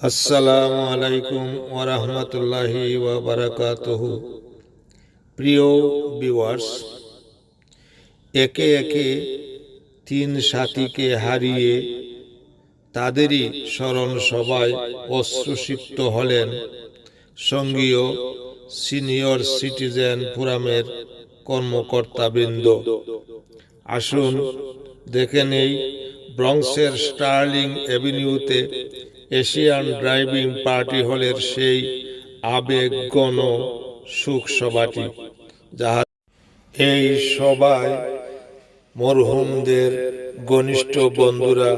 আসসালামু আলাইকুম ওরহমতুল্লাহি ওবরাকাতুহু প্রিয় ভিউয়ার্স একে একে তিন সাথীকে হারিয়ে তাদেরই স্মরণ সভায় অশ্রুসিক্ত হলেন সঙ্গীয় সিনিয়র সিটিজেন ফোরামের কর্মকর্তাবৃন্দ। আসুন দেখে নেই ব্রঙ্কসের স্টার্লিং অ্যাভিনিউতে এশিয়ান ড্রাইভিং পার্টি হলের সেই আবেগগণ সুখ সভাটি যাহা এই সভায় মরহুমদের ঘনিষ্ঠ বন্ধুরা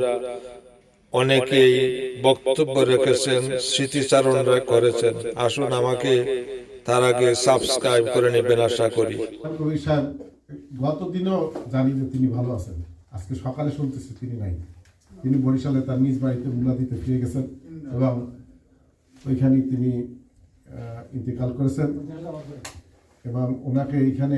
অনেকেই বক্তব্য রেখেছেন, স্মৃতিচারণ করেছেন। আসুন আমাকে তার আগে সাবস্ক্রাইব করে নেবেন আশা করি। কবির সাহেব গত দিনও জানি যে তিনি ভালো আছেন। আজকে সকালে শুনতেছি তিনি নাই। তিনি বরিশালে তার নিজ বাড়িতে মুলা দিতে ফিরে গেছেন এবং ওইখানে তিনি ইন্তেকাল করেছেন। এবং ওনাকে এইখানে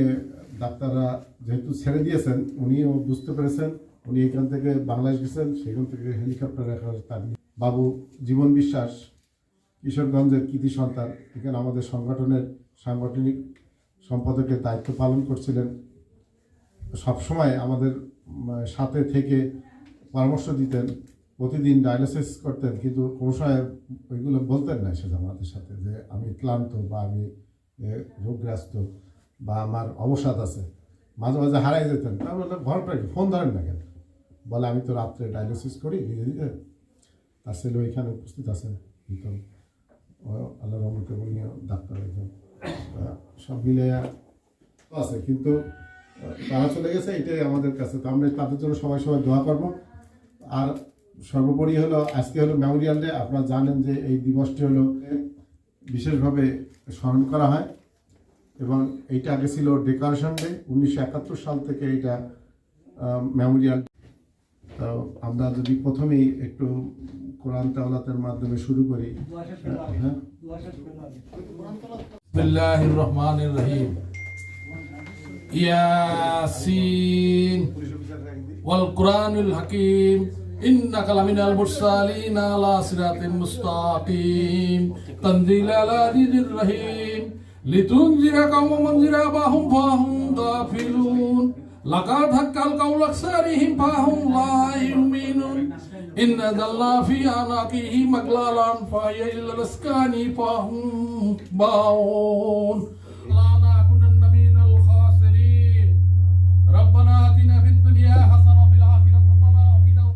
ডাক্তাররা যেহেতু ছেড়ে দিয়েছেন, উনিও বুঝতে পেরেছেন, উনি এখান থেকে বাংলাদেশ গেছেন, সেখান থেকে হেলিকপ্টার রাখা তার বাবু, জীবন বিশ্বাস, কিশোরগঞ্জের কৃতি সন্তান, এখানে আমাদের সংগঠনের সাংগঠনিক সম্পাদকের দায়িত্ব পালন করছিলেন। সবসময় আমাদের সাথে থেকে পরামর্শ দিতেন, প্রতিদিন ডায়ালিসিস করতেন, কিন্তু কোনো সময় ওইগুলো বলতেন না সে আমাদের সাথে যে আমি ক্লান্ত বা আমি রোগগ্রস্ত বা আমার অবসাদ আছে। মাঝে মাঝে হারাই যেতেন। তা বললাম কি ফোন ধরেন না কেন? বলে, আমি তো রাত্রে ডায়ালিসিস করি নিজে নিজে তার ছেলে ওইখানে উপস্থিত আছেন কিন্তু আল্লাহ রহমতে উনিও ডাক্তার একজন। সব মিলে আছে। কিন্তু, তারা চলে গেছে, এটাই আমাদের কাছে। তো আমরা তাদের জন্য সবাই সবাই দোয়া করব। আর সর্বোপরি হলো, আজকে হলো মেমোরিয়াল ডে আপনারা জানেন যে এই দিবসটি হলো বিশেষভাবে স্মরণ করা হয় এবং এইটা আগে ছিল ডেকোরেশন ডে উনিশশো একাত্তর সাল থেকে এইটা মেমোরিয়াল তো আমরা যদি প্রথমেই একটু কোরআন তাওলাতের মাধ্যমে শুরু করি হ্যাঁ? রহমান রহিম। ইয়াসিন ওয়াল কোরআনুল হাকিম। إنك لمن المرسلين على صراط مستقيم تنزيل العزيز الرحيم لتنذر قوم منذر أباهم فهم غافلون لقد حق القول أكثرهم فهم لا يؤمنون إن ذل في أعناقه مغلالا فهي إلى الأسكان فهم باعون لا نكونن من الخاسرين ربنا آتنا في الدنيا حسنة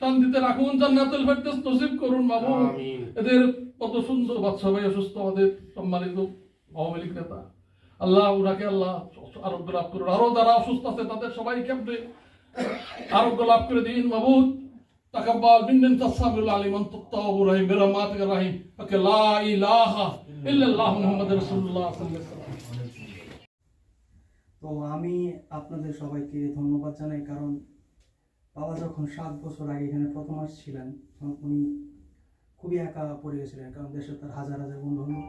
শান্তিতে রাখুন জান্নাতুল ফেরদৌস নসিব করুন বাবু। এদের কত সুন্দর বাচ্চা ভাই অসুস্থ আমাদের সম্মানিত আওয়ামী লীগ নেতা। আল্লাহ ওনাকে আল্লাহ আরোগ্য লাভ করুন। আরও যারা অসুস্থ আছে তাদের সবাইকে আপনি আরোগ্য লাভ করে দিন মাবুদ তাকাব্বাল মিন্নান তাসাবিল আলিম আনতাত্তাওয়াবুর রহিম বিরহমাতিকার রহিম। ওকে লা ইলাহা ইল্লাল্লাহু মুহাম্মাদুর রাসূলুল্লাহ সাল্লাল্লাহু আলাইহি ওয়াসাল্লাম। তো আমি আপনাদের সবাইকে ধন্যবাদ জানাই কারণ বাবা যখন সাত বছর আগে এখানে প্রথম আসছিলেন, তখন উনি খুবই একা পড়ে গেছিলেন, কারণ দেশে তার হাজার হাজার বন্ধু বান্ধব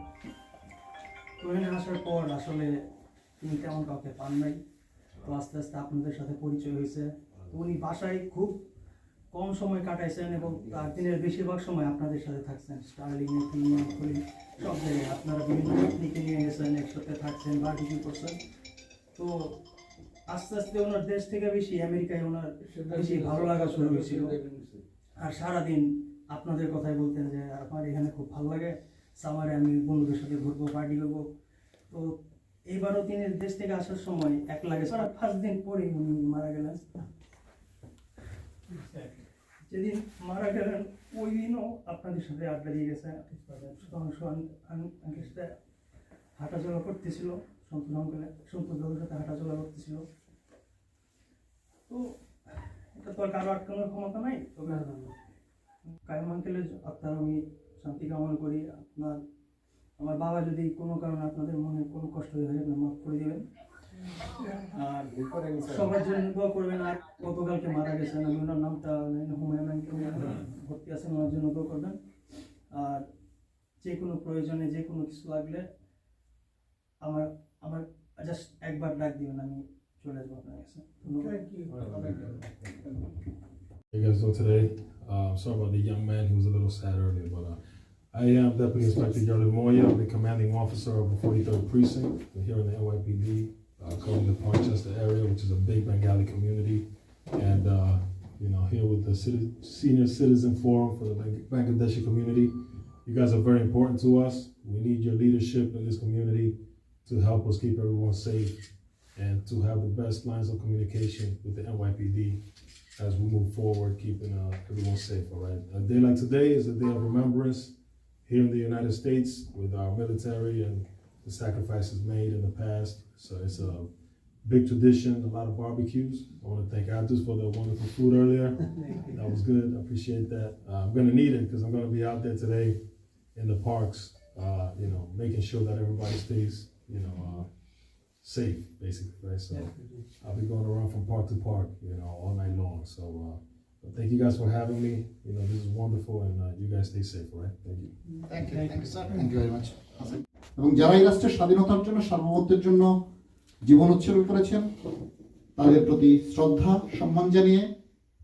তো এখানে আসার পর আসলে তিনি তেমন কাউকে পান নাই। তো আস্তে আস্তে আপনাদের সাথে পরিচয় হয়েছে। উনি বাসায় খুব কম সময় কাটাইছেন এবং তার দিনের বেশিরভাগ সময় আপনাদের সাথে থাকছেন। স্টার্লিংয়ে প্রিমিয়াম খুলি, সব জায়গায়। আপনারা বিভিন্ন নিয়ে গেছেন, একসাথে থাকছেন, বার্বিকিউ করছেন। তো আস্তে আস্তে ওনার দেশ থেকে বেশি আমেরিকায় ওনার বেশি ভালো লাগা শুরু হয়েছিল। আর সারাদিন আপনাদের কথাই বলতেন যে আমার এখানে খুব ভালো লাগে। সামারে আমি বন্ধুদের সাথে ঘুরবো পার্টি করব। তো এইবারও তিনি দেশ থেকে আসার সময় এক লাগে ফার্স্ট দিন পরে উনি মারা গেলেন। যেদিন মারা গেলেন ওই দিনও আপনাদের সাথে আড্ডা দিয়ে গেছে। হাঁটাচলা করতেছিল সন্তোষ অঙ্কেলে সন্তোষ সাথে হাঁটাচলা করতেছিল। তো এটা তো আর কারও আটকানোর ক্ষমতা নাই। তবে কায়ম আঙ্কেলের আপনার আমি মুক্তি কামনা করি আপনার আমার বাবা যদি কোনো কারণে আপনাদের মনে কোনো কষ্ট হয়ে থাকে মাফ করে দেবেন। আর সবার জন্য দোয়া করবেন আর গতকালকে মারা গেছেন আমি ওনার নামটা হুমায়ুন আঙ্কেল ভর্তি আছেন ওনার জন্য দোয়া করবেন। আর যে কোনো প্রয়োজনে যে কোনো কিছু লাগলে আমার আমার জাস্ট একবার ডাক দিবেন আমি চলে আসবো আপনার কাছে ধন্যবাদ you guys doing today? Uh, sorry about the young man, he was a little sad earlier, but uh, I am Deputy Inspector Yerli Moya, I'm the commanding officer of the 43rd Precinct here in the NYPD, uh, covering the Parchester area, which is a big Bengali community. And, uh, you know, here with the Citi- Senior Citizen Forum for the Bang- Bangladeshi community. You guys are very important to us. We need your leadership in this community to help us keep everyone safe and to have the best lines of communication with the NYPD as we move forward, keeping uh, everyone safe. All right. A day like today is a day of remembrance here in the United States with our military and the sacrifices made in the past. So it's a big tradition, a lot of barbecues. I want to thank Abdus for the wonderful food earlier. That was good. I appreciate that. Uh, I'm going to need it because I'm going to be out there today in the parks, uh, you know, making sure that everybody stays, you know, uh, safe, basically, right? So I'll be going around from park to park, you know, all night long. So uh, but thank you guys for having me. You know, this is wonderful, and uh, you guys stay safe, right? Thank you. Thank you thank you sir thank you very much এবং যারা এই রাষ্ট্রের স্বাধীনতার জন্য সার্বভৌমত্বের জন্য জীবন উৎসর্গ করেছেন তাদের প্রতি শ্রদ্ধা সম্মান জানিয়ে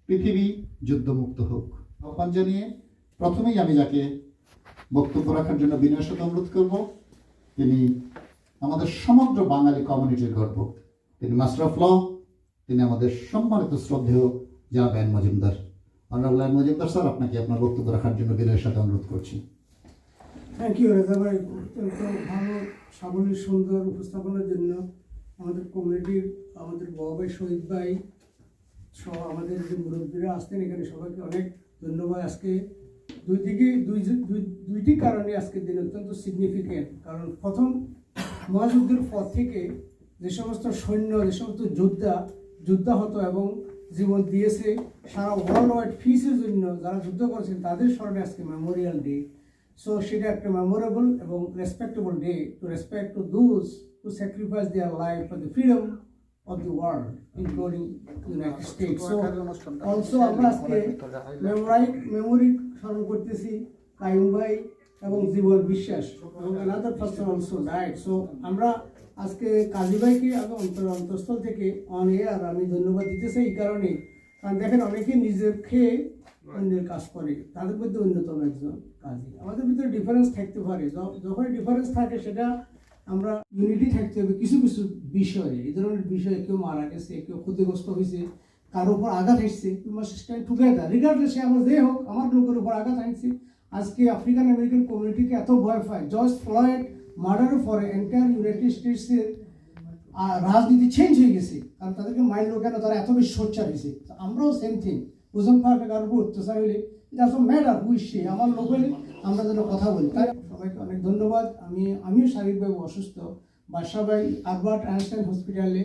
পৃথিবী যুদ্ধমুক্ত হোক আহ্বান জানিয়ে প্রথমেই আমি যাকে বক্তব্য রাখার জন্য বিনয়ের সাথে অনুরোধ করব তিনি আমাদের সমগ্র বাঙালি কমিউনিটির গর্ব। তিনি মাস্টার অফ ল, তিনি আমাদের সম্মানিত শ্রদ্ধেয় জানাব N Majumdar. Honourable N Majumdar sir, আপনাকে আপনার বক্তব্য রাখার জন্য বিনয়ের সাথে অনুরোধ করছি। থ্যাংক ইউ রেজা ভাই, অত্যন্ত ভালো, সাবলীল, সুন্দর উপস্থাপনার জন্য আমাদের কমিউনিটির আমাদের বাবা ভাই শহীদ ভাই সহ আমাদের যে মুরব্বীরা আসতেন এখানে সবাইকে অনেক ধন্যবাদ। আজকে দুই দিকে, দুই- দুইটি কারণে আজকের দিন অত্যন্ত সিগনিফিকেন্ট কারণ প্রথম মহাযুদ্ধের পর থেকে যে সমস্ত সৈন্য, যে সমস্ত যোদ্ধা যোদ্ধা হতো এবং জীবন দিয়েছে, সারা ওয়ার্ল্ড ওয়াইড পিসের জন্য যারা যুদ্ধ করেছেন, তাদের স্মরণে আজকে মেমোরিয়াল ডে সো সেটা একটা মেমোরেবল এবং respectable day to respect to those to sacrifice their life for the freedom of the world including United States so also আমরা আজকে মেমোরাই মেমোরি স্মরণ করতেছি কায়ুম ভাই এবং জীবন বিশ্বাস এবং অ্যানাদার পার্সন অলসো সো আমরা আজকে কাজী ভাইকে অন্তর অন্তঃস্থল থেকে অন এয়ার আমি ধন্যবাদ দিতেছি এই কারণে। কারণ দেখেন অনেকে নিজের খেয়ে অন্যের কাজ করে। তাদের মধ্যে অন্যতম একজন কাজী। আমাদের ভিতরে ডিফারেন্স থাকতে পারে। যখন ডিফারেন্স থাকে, সেটা আমরা ইউনিটি থাকতে হবে কিছু কিছু বিষয়ে। এই ধরনের বিষয়ে কেউ মারা গেছে, কেউ ক্ষতিগ্রস্ত হয়েছে, কারোর উপর আঘাত আসছে we must stand together regardless সে আমার যে হোক, আমার লোকের উপর আঘাত আনছে আজকে আফ্রিকান আমেরিকান কমিউনিটিকে এত ভয় পায়। জর্জ ফ্লয়েড মার্ডারের পরে এন্টায়ার ইউনাইটেড স্টেটসের রাজনীতি চেঞ্জ হয়ে গেছে। কারণ তাদেরকে মাইন্ড কেন? তারা এত বেশি সোচ্চার হয়েছে। তো আমরাও সেম থিং ওজন পার্কে কারোর উপর অত্যাচার হইলে এটা ম্যাটার আমার লোক হলে আমরা যেন কথা বলি। তাই সবাইকে অনেক ধন্যবাদ। আমি, আমিও শারীরিকভাবে অসুস্থ। বাসা ভাই আলবার্ট আইনস্টাইন হসপিটালে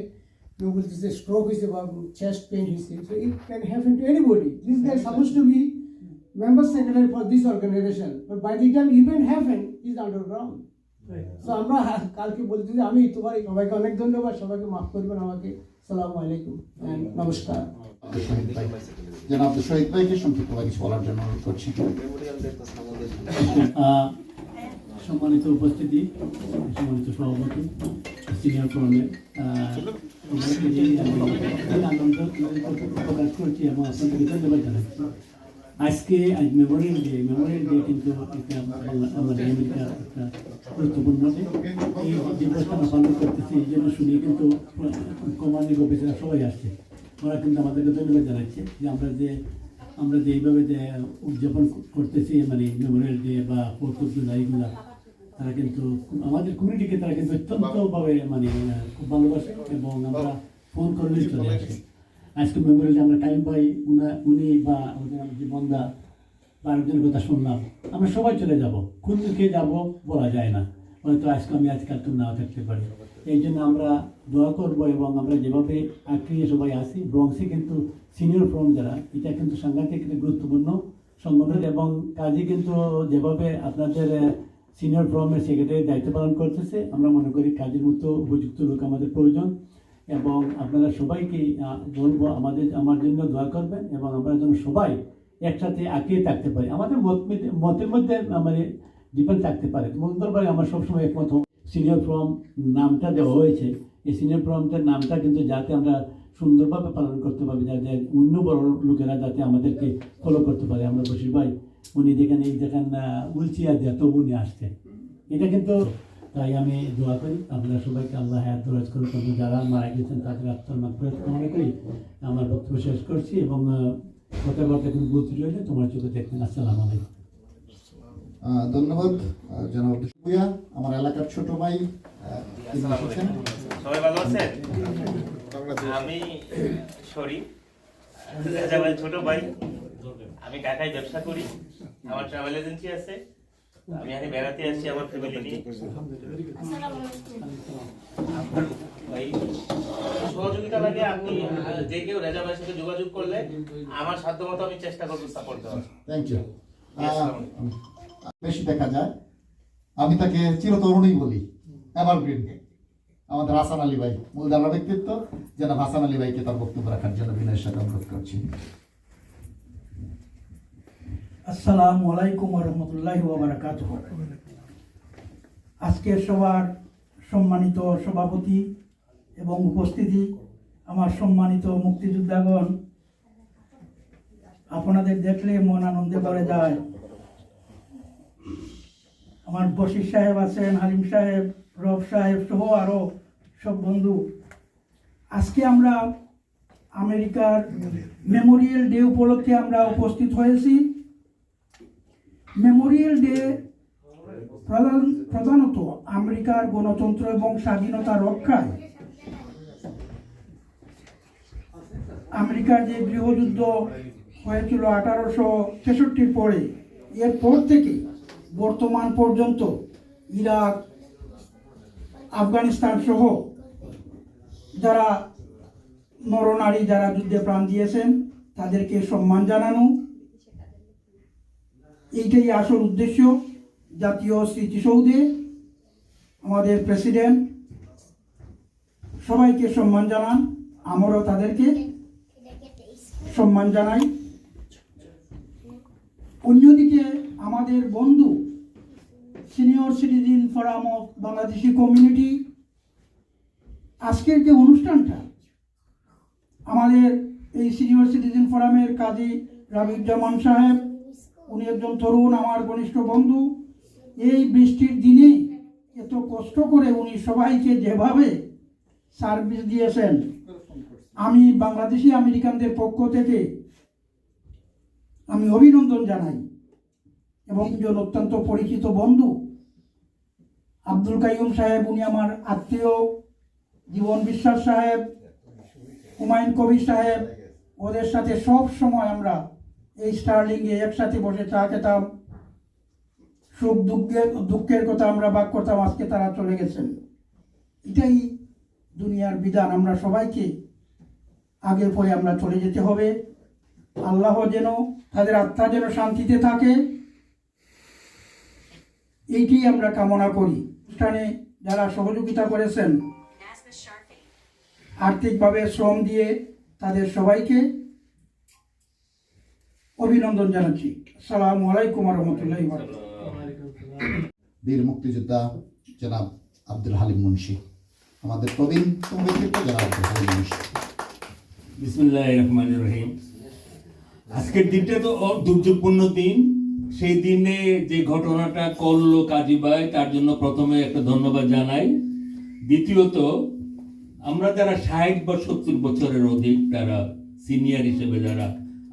কেউ বলতেছে স্ট্রোক হয়েছে বা চেস্ট পেন হয়েছে। So it can happen to anybody this guy suppose to be member secretary for this organization. But by the time event happened is underground তো আমরা কালকে বলতে যে আমি তোমার সবাইকে অনেক ধন্যবাদ। সবাইকে মাফ করবেন আমাকে। সালাম আলাইকুম and নমস্কার। জনাব শহীদ ভাইকে সংক্ষিপ্ত কিছু বলার জন্য অনুরোধ করছি। সম্মানিত উপস্থিতি সম্মানিত সভাপতি সিনিয়র আনন্দ প্রকাশ করছি এবং আপনাদেরকে ধন্যবাদ জানাচ্ছি। আজকে আজ মেমোরিয়াল ডে মেমোরিয়াল ডে কিন্তু একটা আমাদের আমেরিকার একটা গুরুত্বপূর্ণ এই দিবসটা পালন করতেছি, এই জন্য শুনি কিন্তু কমান্ডিং অফিসাররা সবাই আসছে। ওরা কিন্তু আমাদেরকে ধন্যবাদ জানাচ্ছে যে আমরা যে আমরা যে এইভাবে যে উদযাপন করতেছি মানে মেমোরিয়াল ডে বা ফোর্থ অফ জুলাই এগুলা, তারা কিন্তু আমাদের কমিউনিটিকে তারা কিন্তু অত্যন্তভাবে মানে খুব ভালোবাসে এবং আমরা ফোন করলেই চলে আসে। আজকে মেমোরিয়াল আমরা টাইম পাই উনা, উনি বা ওদের যে বন্দা বা আরেকজনের কথা শুনলাম। আমরা সবাই চলে যাব। কোন দিকে যাব বলা যায় না। হয়তো আজকে আমি আজকাল তো নাও থাকতে পারি। এই জন্য আমরা দোয়া করব এবং আমরা যেভাবে আক্রিয়ে সবাই আসি ব্রংসে কিন্তু সিনিয়র ফর্ম যারা, এটা কিন্তু সাংঘাতিক গুরুত্বপূর্ণ সংগঠন এবং কাজী কিন্তু যেভাবে আপনাদের সিনিয়র ফর্মের সেক্রেটারি দায়িত্ব পালন করতেছে, আমরা মনে করি কাজের মতো উপযুক্ত লোক আমাদের প্রয়োজন। এবং আপনারা সবাইকে বলব আমাদের, আমার জন্য দোয়া করবেন এবং আমরা যেন সবাই একসাথে আঁকিয়ে থাকতে পারি। আমাদের মত মতের মধ্যে মানে ডিপেন্ড থাকতে পারে। মঙ্গলবার আমার সবসময় একমত সিনিয়র ফর্ম নামটা দেওয়া হয়েছে। এই সিনিয়র ফর্মটার নামটা কিন্তু যাতে আমরা সুন্দরভাবে পালন করতে পারি, যাতে অন্য বড় লোকেরা যাতে আমাদেরকে ফলো করতে পারে। আমরা বসির ভাই, উনি যেখানে হুইল চেয়ার দেওয়া তবু উনি আসছেন। এটা কিন্তু তাই আমি দোয়া করি আপনারা সবাইকে আল্লাহ হায়াত দরাজ করুন এবং যারা মারা গেছেন তাদের আত্মার মাত্রাত কামনা করি। আমার বক্তব্য শেষ করছি এবং আহ, কথা কিন্তু রয়েছে তোমার চোখে দেখবেন। আসসালামু আলাইকুম। ধন্যবাদ। জনাব ভূয়া আমার এলাকার ছোট ভাই সবাই ভালো আছেন? আমি রাজাভাই ছোট ভাই। আমি ঢাকায় ব্যবসা করি। আমার ট্রাভেল এজেন্সি আছে। আমি এখানে বেড়াতে আসছি আমার ফ্যামিলি নিয়ে। সহযোগিতা লাগে আপনি যে কেউ রেজা ভাইয়ের সাথে যোগাযোগ করলে আমার সাধ্য আমি চেষ্টা করব সাপোর্ট দেওয়ার। থ্যাংক ইউ বেশি দেখা যায়। আমি তাকে চিরতরুণই বলি এভারগ্রিন আমাদের হাসান আলী ভাই মূলধারা ব্যক্তিত্ব যেন হাসান আলী ভাইকে তার বক্তব্য রাখার জন্য বিনয়ের সাথে অনুরোধ করছি। আসসালামু আলাইকুম রহমতুল্লাহ বারাকাত আজকের সবার সম্মানিত সভাপতি এবং উপস্থিতি আমার সম্মানিত মুক্তিযোদ্ধাগণ, আপনাদের দেখলে মন আনন্দে ভরে যায়। আমার বশির সাহেব আছেন, হালিম সাহেব, রব সাহেব সহ আরও সব বন্ধু। আজকে আমরা আমেরিকার মেমোরিয়াল ডে উপলক্ষে আমরা উপস্থিত হয়েছি। মেমোরিয়াল ডে প্রধান, প্রধানত আমেরিকার গণতন্ত্র এবং স্বাধীনতা রক্ষায়। আমেরিকার যে গৃহযুদ্ধ হয়েছিল আঠারোশো ছেষট্টির পরে, এরপর থেকে বর্তমান পর্যন্ত ইরাক, আফগানিস্তান সহ যারা নরনারী যারা যুদ্ধে প্রাণ দিয়েছেন, তাদেরকে সম্মান জানানো এইটাই আসল উদ্দেশ্য। জাতীয় স্মৃতিসৌধে আমাদের প্রেসিডেন্ট সবাইকে সম্মান জানান। আমরাও তাদেরকে সম্মান জানাই। অন্যদিকে আমাদের বন্ধু senior citizen forum of Bangladeshi community, আজকের যে অনুষ্ঠানটা, আমাদের এই সিনিয়র সিটিজেন ফোরামের কাজী রাবিউজ্জামান সাহেব উনি একজন তরুণ আমার ঘনিষ্ঠ বন্ধু। এই বৃষ্টির দিনে এত কষ্ট করে উনি সবাইকে যেভাবে সার্ভিস দিয়েছেন, আমি বাংলাদেশি আমেরিকানদের পক্ষ থেকে আমি অভিনন্দন জানাই এবং একজন অত্যন্ত পরিচিত বন্ধু, আব্দুল কাইয়ুম সাহেব, উনি আমার আত্মীয়, জীবন বিশ্বাস সাহেব, হুমায়ুন কবির সাহেব, ওদের সাথে সব সময় আমরা এই স্টার্লিংয়ে একসাথে বসে চা খেতাম। সুখ দুঃখের দুঃখের কথা আমরা বাক করতাম, আজকে তারা চলে গেছেন। এটাই দুনিয়ার বিধান। আমরা সবাইকে আগে পরে আমরা চলে যেতে হবে। আল্লাহ যেন তাদের আত্মা যেন শান্তিতে থাকে। এইটি আমরা কামনা করি। অনুষ্ঠানে যারা সহযোগিতা করেছেন, আর্থিকভাবে শ্রম দিয়ে তাদের সবাইকে অভিনন্দন জানাচ্ছি। আসসালামু আলাইকুম রহমতুল্লাহ বীর মুক্তিযোদ্ধা জনাব আব্দুল হালিম মুন্সি আমাদের প্রবীণ জনাব আব্দুল হালিম মুন্সি। বিসমুল্লাহ রহমান রহিম। আজকের দিনটা তো দুর্যোগপূর্ণ দিন। সেই দিনে যে ঘটনাটা করল কাজীবাই তার জন্য প্রথমে একটা ধন্যবাদ জানাই। দ্বিতীয়ত আমরা যারা ষাট বা সত্তর বছরের অধিক তারা সিনিয়র হিসেবে যারা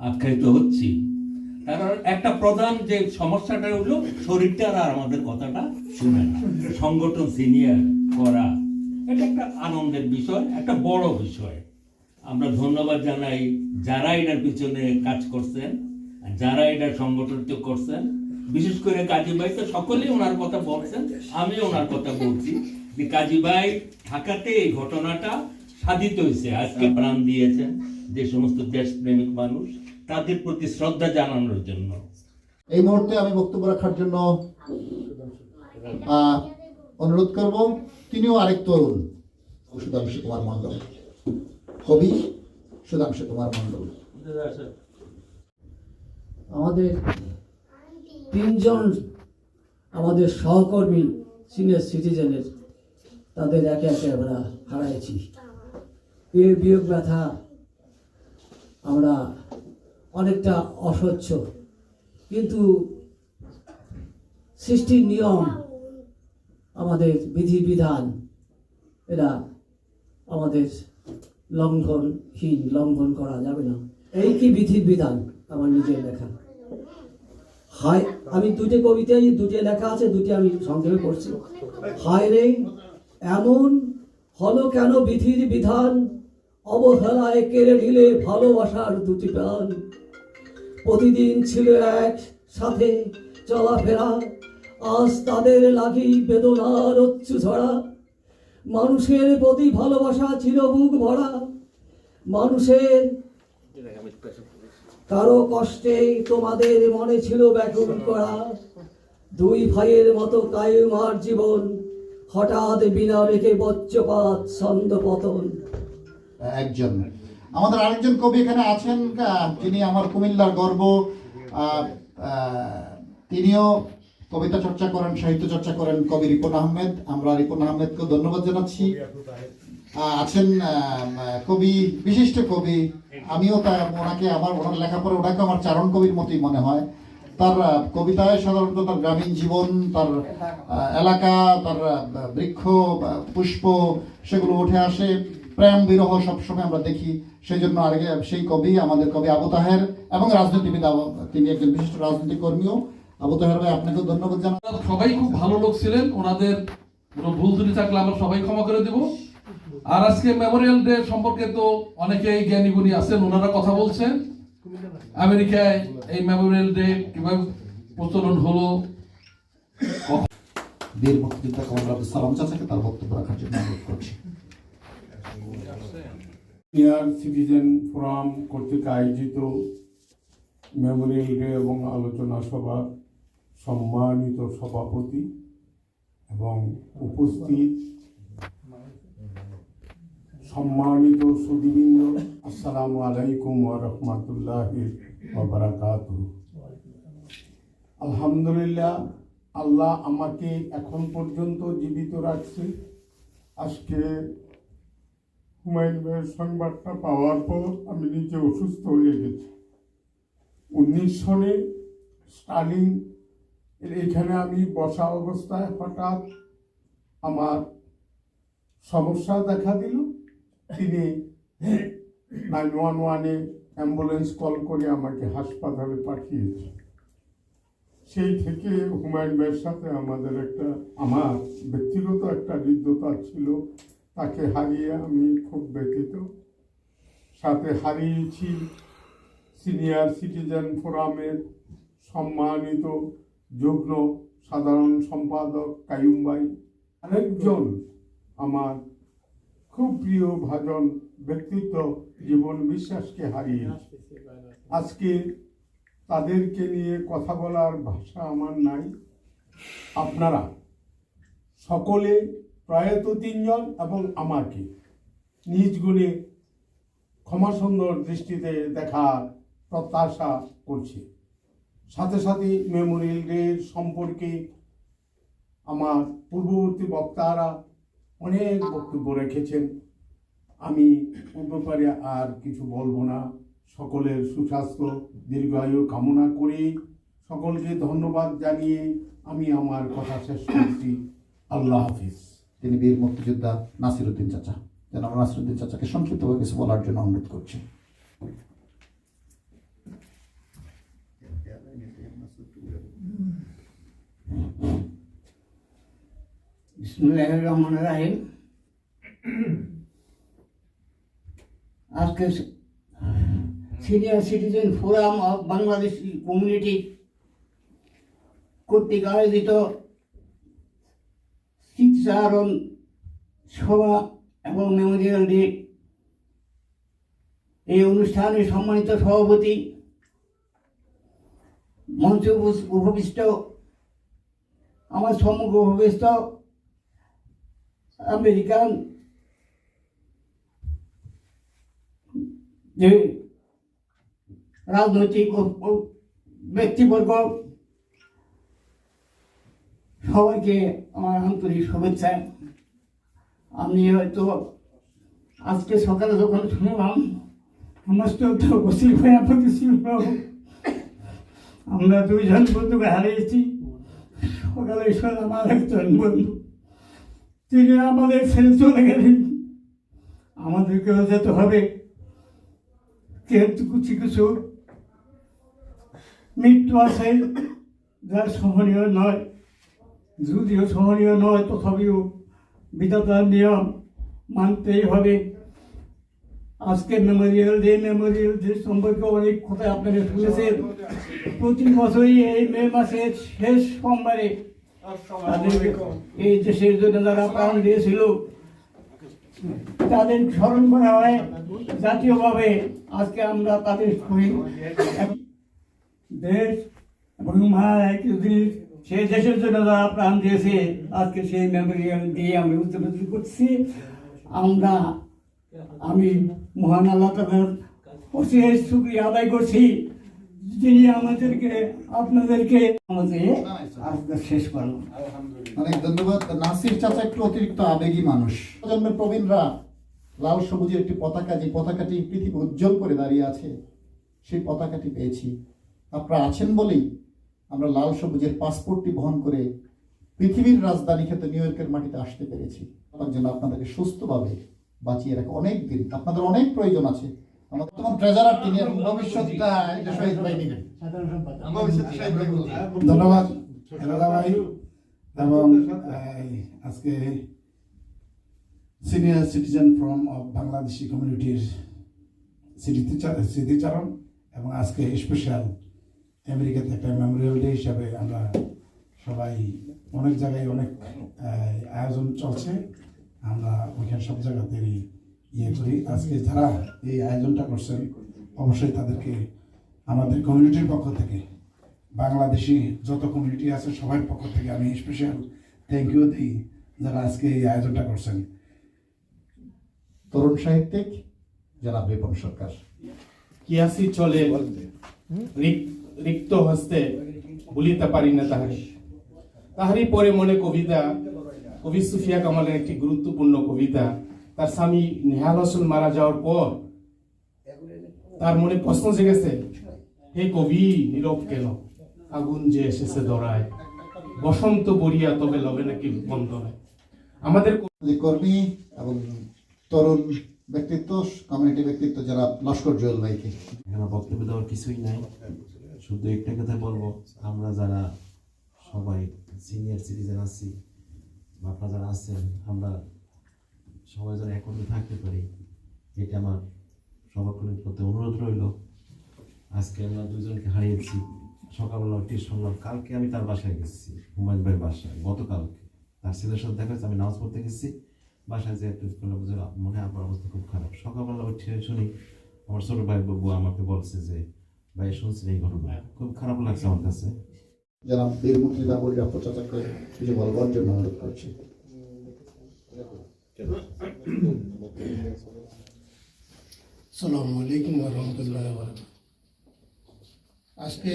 আখ্যায়িত হচ্ছি। তারা একটা প্রধান যে সমস্যাটা হলো, শরীরটা আর আমাদের কথাটা শুনে না। সংগঠন সিনিয়র করা, এটা একটা আনন্দের বিষয়, একটা বড় বিষয়। আমরা ধন্যবাদ জানাই যারা এটার পিছনে কাজ করছেন যারা এটা সংগঠিত করছেন। বিশেষ করে কাজী ভাই তো সকলেই ওনার কথা বলছেন আমি ওনার কথা বলছি যে কাজী ভাই ঢাকাতে এই ঘটনাটা সাধিত হয়েছে। আজকে প্রাণ দিয়েছেন যে সমস্ত দেশপ্রেমিক মানুষ। তাদের প্রতি শ্রদ্ধা জানানোর জন্য। এই মুহূর্তে আমি বক্তব্য রাখার জন্য অনুরোধ করব তিনিও আরেক তরুণ সুধাংশু কুমার মণ্ডল। কবি সুধাংশু কুমার মণ্ডল। আমাদের তিনজন আমাদের সহকর্মী সিনিয়র সিটিজেনের তাদের একে একে আমরা হারাইছি। এর বিয়োগ ব্যথা আমরা অনেকটা অস্বচ্ছ কিন্তু সৃষ্টির নিয়ম আমাদের বিধিবিধান। এরা আমাদের লঙ্ঘনহীন, লঙ্ঘন করা যাবে না। এই কি বিধির বিধান আমার নিজের লেখা। হায়, আমি দুটি কবিতায় দুটি লেখা আছে দুটি আমি সংক্ষেপে পড়ছি। হায় রে, এমন হলো কেন বিধির বিধান? অবহেলায় কেড়ে নিলে ভালোবাসার দুটি প্রাণ। প্রতিদিন ছিল এক, সাথে চলাফেরা, আজ তাদের লাগি বেদনার অচ্ছু ঝরা। মানুষের প্রতি ভালোবাসা ছিল বুক ভরা। মানুষের কারও কষ্টে তোমাদের মনে ছিল ব্যাকুল করা। দুই ভাইয়ের মতো কায়ুমার জীবন, হঠাৎ বিনা রেখে বজ্রপাত ছন্দ পতন। একজন। আমাদের আরেকজন কবি এখানে আছেন যিনি আমার কুমিল্লার গর্ব তিনিও কবিতা চর্চা করেন, সাহিত্য চর্চা করেন কবি রিপন আহমেদ। আমরা রিপন আহমেদকে ধন্যবাদ জানাচ্ছি। আছেন কবি, বিশিষ্ট কবি। আমিও তা, ওনাকে আমার ওনার লেখাপড়া ওনাকে আমার চারণ কবির মতোই মনে হয়। তার কবিতায় সাধারণত তার গ্রামীণ জীবন, তার এলাকা, তার বৃক্ষ পুষ্প, সেগুলো উঠে আসে। প্রেম বিরহ সবসময় আমরা দেখি। সেই জন্য আগে সেই কবি আমাদের কবি আবু তাহের এবং রাজনীতিবিদ তিনি একজন বিশিষ্ট রাজনৈতিক কর্মীও। আবু তাহের ভাই আপনাকেও ধন্যবাদ ওনারা সবাই খুব ভালো লোক ছিলেন। ওনাদের কোনো ভুল ত্রুটি থাকলে আমরা সবাই ক্ষমা করে দেব। আর আজকে মেমোরিয়াল ডে সম্পর্কে তো অনেকেই জ্ঞানী গুণী আছেন ওনারা কথা বলছেন। আমেরিকায় এই মেমোরিয়াল ডে কীভাবে প্রচলন হলো? বীর মুক্তিযোদ্ধা কমল সালাম চাচাকে তার বক্তব্য রাখার জন্য অনুরোধ করছি। সিনিয়র সিটিজেন ফোরাম কর্তৃক আয়োজিত মেমোরিয়াল ডে এবং আলোচনা সভার সম্মানিত সভাপতি এবং উপস্থিত সম্মানিত সুদীবৃন্দ, আসসালামু আলাইকুম রাহমাতুল্লাহি ওয়া বারাকাতুহু। আলহামদুলিল্লাহ, আল্লাহ আমাকে এখন পর্যন্ত জীবিত রাখছে। আজকে হুমায়ুন ভাইয়ের সংবাদটা পাওয়ার পর আমি নিজে অসুস্থ হয়ে গেছি। উনিশ সনে স্টালিং এখানে আমি বসা অবস্থায় হঠাৎ আমার সমস্যা দেখা দিল। তিনি নাইন ওয়ান ওয়ানে অ্যাম্বুলেন্স কল করে আমাকে হাসপাতালে পাঠিয়েছে সেই থেকে হুমায়ুন ভাইয়ের সাথে আমাদের একটা, আমার ব্যক্তিগত একটা হৃদ্যতা ছিল। তাকে হারিয়ে আমি খুব ব্যথিত। সাথে হারিয়েছি সিনিয়র সিটিজেন ফোরামের সম্মানিত যুগ্ম সাধারণ সম্পাদক কায়ুম ভাই আরেকজন আমার খুব প্রিয় ভাজন ব্যক্তিত্ব জীবন বিশ্বাসকে হারিয়েছি আজকে তাদেরকে নিয়ে কথা বলার ভাষা আমার নাই। আপনারা সকলে প্রয়াত তিনজন এবং আমাকে। নিজ গুণে ক্ষমা সুন্দর দৃষ্টিতে দেখার প্রত্যাশা করছি। সাথে সাথে মেমোরিয়াল ডে সম্পর্কে আমার পূর্ববর্তী বক্তারা অনেক বক্তব্য রেখেছেন। আমি পূর্বপারে আর কিছু বলব না। সকলের সুস্বাস্থ্য, দীর্ঘায়ু কামনা করে। সকলকে ধন্যবাদ জানিয়ে আমি আমার কথা শেষ করছি। আল্লাহ হাফিজ। তিনি বীর মুক্তিযোদ্ধা নাসিরুদ্দিন চাচা। যেন আমরা নাসিরুদ্দিন চাচাকে সংক্ষিপ্তভাবে কিছু বলার জন্য অনুরোধ করছি। রহমান রাহিম। আজকে senior citizen forum of Bangladesh community কর্তৃক আয়োজিত স্মৃতিচারণ সভা এবং মেমোরিয়াল ডে এই অনুষ্ঠানে সম্মানিত সভাপতি, মঞ্চে উপবিষ্ট, আমার সম্মুখ উপবিষ্ট আমেরিকান যে রাজনৈতিক ব্যক্তিবর্গ সবাইকে আমার আন্তরিক শুভেচ্ছা। আমি হয়তো আজকে সকালে যখন শুনলাম, সমস্ত তো বসি হয়ে পড়েছিল আমরা দুইজন বন্ধুকে হারিয়েছি। সকালে শুনলাম আমার একজন বন্ধু, তিনি আমাদের ছেড়ে চলে গেলেন। আমাদেরকেও যেতে হবে। কিন্তু কিছু কিছু মৃত্যু আছে যা সহনীয় নয়। যদিও সহনীয় নয়, তথাপিও বিধাতার নিয়ম মানতেই হবে। আজকে মেমোরিয়াল ডে মেমোরিয়াল ডে সম্পর্কে অনেক কথা আপনারা শুনেছেন। প্রতি বছরই এই মে মাসের শেষ সোমবারে এই দেশের জন্য যারা প্রাণ দিয়েছিল, তাদের স্মরণ করা হয় জাতীয়ভাবে। আজকে আমরা তাদের দেশ এবং মা একদিন সেই দেশের জন্য যারা প্রাণ দিয়েছে, আজকে সেই মেমোরিয়াল দিয়ে আমি উদযাপন করছি। আমরা, আমি মহান আল্লাহ তালার অশেষ শুক্রিয়া আদায় করছি, যিনি আমাদেরকে, আপনাদেরকে আমাদের আজকে শেষ করলাম অনেক ধন্যবাদ। নাসির চাচা একটু অতিরিক্ত আবেগী মানুষ। প্রজন্মের প্রবীণরা লাল সবুজের একটি পতাকা, যে পতাকাটি পৃথিবী উজ্জ্বল করে দাঁড়িয়ে আছে, সেই পতাকাটি পেয়েছি। আপনারা আছেন বলেই আমরা লাল সবুজের পাসপোর্টটি বহন করে পৃথিবীর রাজধানী খেতে নিউ ইয়র্কের মাটিতে আসতে পেরেছি। তার জন্য আপনাদেরকে সুস্থভাবে বাঁচিয়ে রাখা অনেক দিন আপনাদের অনেক প্রয়োজন আছে। আমাদের তোমার ট্রেজারার তিনি ভবিষ্যৎটা এটা শহীদ ভাই নেবেন। ভবিষ্যৎ শহীদ ভাই ধন্যবাদ। ভাই এবং আজকে senior citizen from of Bangladeshi কমিউনিটির স্মৃতিচারণ এবং আজকে স্পেশাল আমেরিকাতে একটা মেমোরিয়াল ডে হিসাবে আমরা সবাই অনেক জায়গায় অনেক আয়োজন চলছে। আমরা ওইখানে সব জায়গাতেই ইয়ে করি। আজকে যারা এই আয়োজনটা করছেন অবশ্যই তাদেরকে আমাদের কমিউনিটির পক্ষ থেকে বাংলাদেশি যত কমিউনিটি আছে সবার পক্ষ থেকে আমি স্পেশাল থ্যাংক ইউ দিই যারা আজকে এই আয়োজনটা করছেন। তরুণ সাহিত্যিক যারা বিপন সরকার। কি কিয়াসি চলে রিক- রিক্ত হস্তে ভুলিতে পারি না তাহারি। তাহারি পরে মনে কবিতা কবি সুফিয়া কামালের একটি গুরুত্বপূর্ণ কবিতা তার স্বামী নেহাল হোসেন মারা যাওয়ার পর তার মনে প্রশ্ন জেগেছে হে কবি নীরব কেন? আগুন যে এসেছে দরায় বসন্ত বরিয়া তবে লবে নাকি বন্ধনে আমাদের কর্মী এবং তরুণ ব্যক্তিত্ব কমিউনিটি ব্যক্তিত্ব যারা লস্কর জুয়েল ভাইকে। এখানে বক্তব্য দেওয়ার কিছুই নাই। শুধু একটা কথা বলব, আমরা যারা সবাই সিনিয়র সিটিজেন আছি বা আপনারা যারা আছেন, আমরা সবাই যারা একত্রে থাকতে পারি। এটা আমার সবার প্রতি অনুরোধ রইল। আজকে আমরা দুজনকে হারিয়েছি। সকালবেলা উঠে শুনলাম, কালকে আমি তার বাসায় গেছি, হুমায়ুন ভাইয়ের বাসায়, গতকালকে। তার ছেলের সাথে দেখা আমি নামাজ পড়তে গেছি। বাসায় যে একটু বললাম যে মনে হয় আপনার অবস্থা খুব খারাপ। সকালবেলা উঠে শুনি, আমার ছোট ভাই বাবু আমাকে বলছে যে ভাই শুনছেন এই ঘটনা। খুব খারাপ লাগছে আমার কাছে। যারা বীরমন্ত্রী বাবুর জাফর চাচাকে কিছু বলবার জন্য অনুরোধ করছি। সালামু আলাইকুম রহমতুল্লাহ আজকে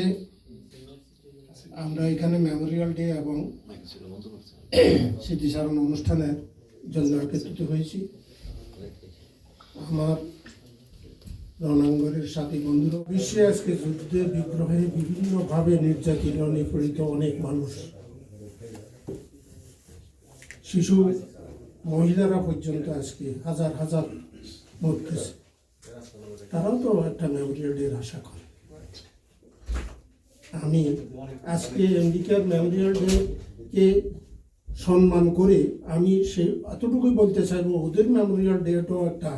আমরা এখানে মেমোরিয়াল ডে এবং স্মৃতিচারণ অনুষ্ঠানের জন্য একত্রিত হয়েছি। আমার রণাঙ্গনের সাথী বন্ধুরা, বিশ্বে আজকে যুদ্ধে বিগ্রহে বিভিন্নভাবে নির্যাতিত, নিপীড়িত অনেক মানুষ। শিশু, মহিলারা পর্যন্ত আজকে হাজার হাজার মরতেছে। তারাও তো একটা মেমোরিয়াল ডের আশা করে। আমি আজকে আমেরিকার মেমোরিয়াল ডে কে সম্মান করে আমি সে এতটুকুই বলতে চাইব, ওদের মেমোরিয়াল ডেটাও একটা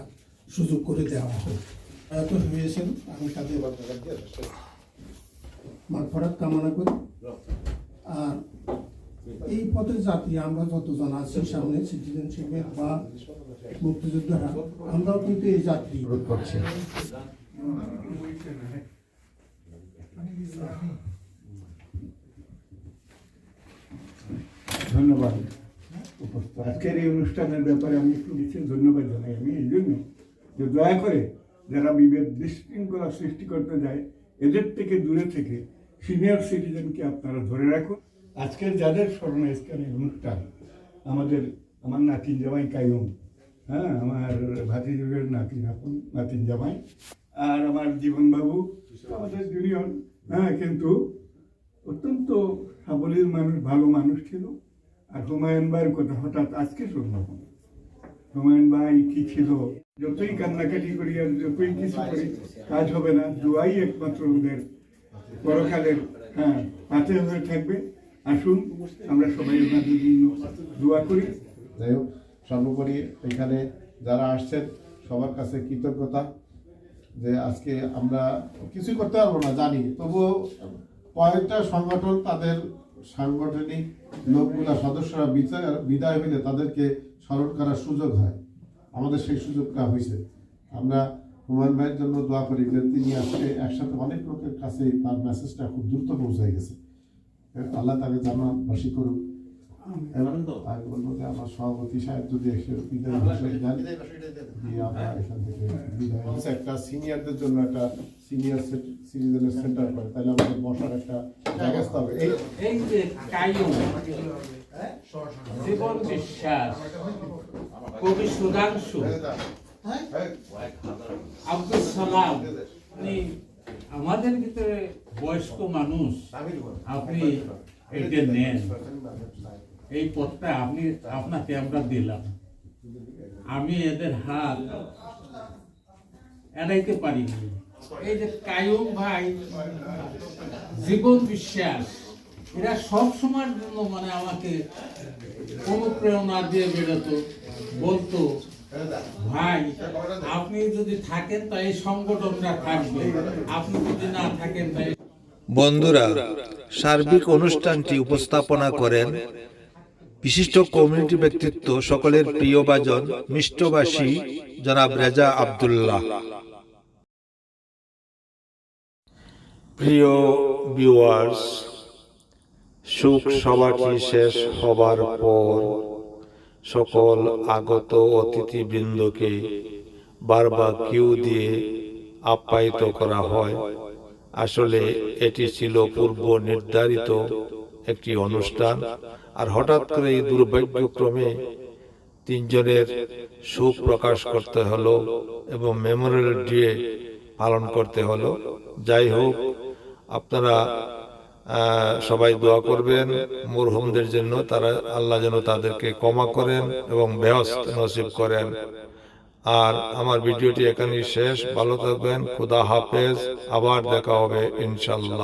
সুযোগ করে দেওয়া হোক। তো হয়েছেন আমি সাথে মারফরাত কামনা করি। আর এই পথে জাতি আমরা যতজন আছি সামনে সিটিজেনশিপের বা মুক্তিযোদ্ধারা আমরাও কিন্তু এই যাত্রী। করছি। ধন্যবাদ। উপস্থিত আজকের এই অনুষ্ঠানের ব্যাপারে আমি একটু বিশেষ ধন্যবাদ জানাই। আমি এই জন্য যে দয়া করে যারা বিভেদ বিশৃঙ্খলা সৃষ্টি করতে যায়, এদের থেকে দূরে থেকে সিনিয়র সিটিজেনকে আপনারা ধরে রাখুন। আজকের যাদের স্মরণে আজকের অনুষ্ঠান আমাদের, আমার নাতিন জামাই কায়ুম হ্যাঁ আমার ভাতিজুগের নাতিন আপন, নাতিন জামাই, আর আমার জীবনবাবু, আমাদের জুনিয়র হ্যাঁ কিন্তু অত্যন্ত সাবলীল মানুষ, ভালো মানুষ ছিল। আর হুমায়ুন ভাইয়ের কথা হঠাৎ আজকে শুনলাম হুমায়ুন ভাই কি ছিল? যতই কান্নাকাটি করি আর যতই কিছু করি, কাজ হবে না, দোয়াই একমাত্র ওদের পরকালের। হ্যাঁ পাতে হয়ে থাকবে। আসুন, আমরা সবাই ওনাদের জন্য দোয়া করি। যাই হোক, সর্বোপরি এখানে যারা আসছেন, সবার কাছে কৃতজ্ঞতা যে আজকে আমরা কিছুই করতে পারব না, জানি। তবুও কয়েকটা সংগঠন তাদের সাংগঠনিক লোকগুলা, সদস্যরা বিচার- বিদায় হইলে তাদেরকে স্মরণ করার সুযোগ হয়। আমাদের সেই সুযোগটা হয়েছে। আমরা হুমায়ুন ভাইয়ের জন্য দোয়া করি তিনি আসলে একসাথে অনেক লোকের কাছে তার মেসেজটা খুব দ্রুত পৌঁছায় গেছে। আল্লাহ তাকে জানাবাসী করুক। এবং আমি বলব যে আমার সভাপতি সাহেব যদি এসে বিদায় ভাষণ দেন দিয়ে আমরা এখান থেকে বিদায় একটা সিনিয়রদের জন্য একটা সিনিয়র সিটিজেনের সেন্টার করে তাহলে আমাদের বসার একটা ব্যবস্থা হবে। এই এই যে কায়ুম জীবন বিশ্বাস কবি সুধাংশু আব্দুল সালাম আমাদের ভিতরে বয়স্ক মানুষ। আপনি এটা নেন। এই পথটা আপনি, আপনাকে আমরা দিলাম। আমি এদের হাত এড়াইতে পারিনি। এই যে কায়ুম ভাই, জীবন বিশ্বাস, এরা সব সময়ের জন্য মানে আমাকে অনুপ্রেরণা দিয়ে বেরোতো বলতো, ভাই, আপনি যদি থাকেন তা এই সংগঠনটা থাকবে। আপনি যদি না থাকেন তাই বন্ধুরা, সার্বিক অনুষ্ঠানটি উপস্থাপনা করেন বিশিষ্ট কমিউনিটি ব্যক্তিত্ব সকলের প্রিয় বাজন মিষ্টভাষী জনাব রেজা আব্দুল্লাহ। প্রিয় ভিউয়ার্স সুখ সভাটি শেষ হবার পর সকল আগত অতিথিবৃন্দকে বারবার কিউ দিয়ে আপ্যায়িত করা হয়। আসলে এটি ছিল পূর্ব নির্ধারিত একটি অনুষ্ঠান। আর হঠাৎ করে এই দুর্ভাগ্যক্রমে তিনজনের সুখ প্রকাশ করতে হলো এবং মেমোরিয়াল ডে পালন করতে হলো। যাই হোক, আপনারা সবাই দোয়া করবেন। মরহুমদের জন্য তারা আল্লাহ যেন তাদেরকে ক্ষমা করেন এবং বেহস্ত নসিব করেন। আর আমার ভিডিওটি এখানেই শেষ। ভালো থাকবেন। খুদা হাফেজ। আবার দেখা হবে ইনশাল্লাহ।